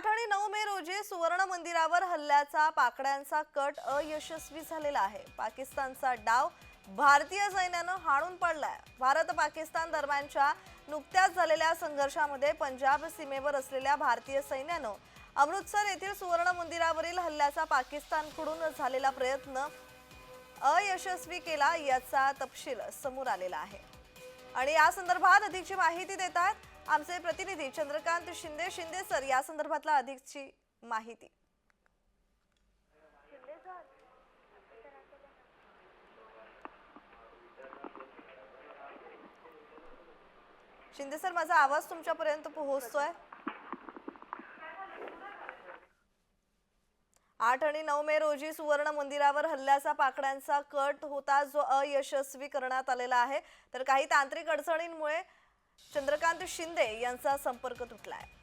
आठ आणि नऊ मे रोजी सुवर्ण मंदिरावर हल्ल्याचा पाकड्यांचा कट अयशस्वी झालेला आहे. पाकिस्तानचा डाव भारतीय सैन्यानं हाणून पडलाय. भारत पाकिस्तान दरम्यानच्या नुकत्याच झालेल्या संघर्षामध्ये पंजाब सीमेवर असलेल्या भारतीय सैन्यानं अमृतसर येथील सुवर्ण मंदिरावरील हल्ल्याचा पाकिस्तानकडून झालेला प्रयत्न अयशस्वी केला याचा तपशील समोर आलेला आहे. आणि या संदर्भात अधिकची माहिती देत आहेत आमचे प्रतिनिधी चंद्रकांत शिंदे. शिंदे सर या संदर्भातला अधिकची माहिती. शिंदे सर माझा आवाज तुमच्यापर्यंत पोहोचतोय? आठ आणि नऊ मे रोजी सुवर्ण मंदिरावर हल्ल्याचा पाकड्यांचा कट होता जो अयशस्वी करण्यात आलेला आहे. तर काही तांत्रिक अडचणींमुळे चंद्रकांत शिंदे यांचा संपर्क तुटला आहे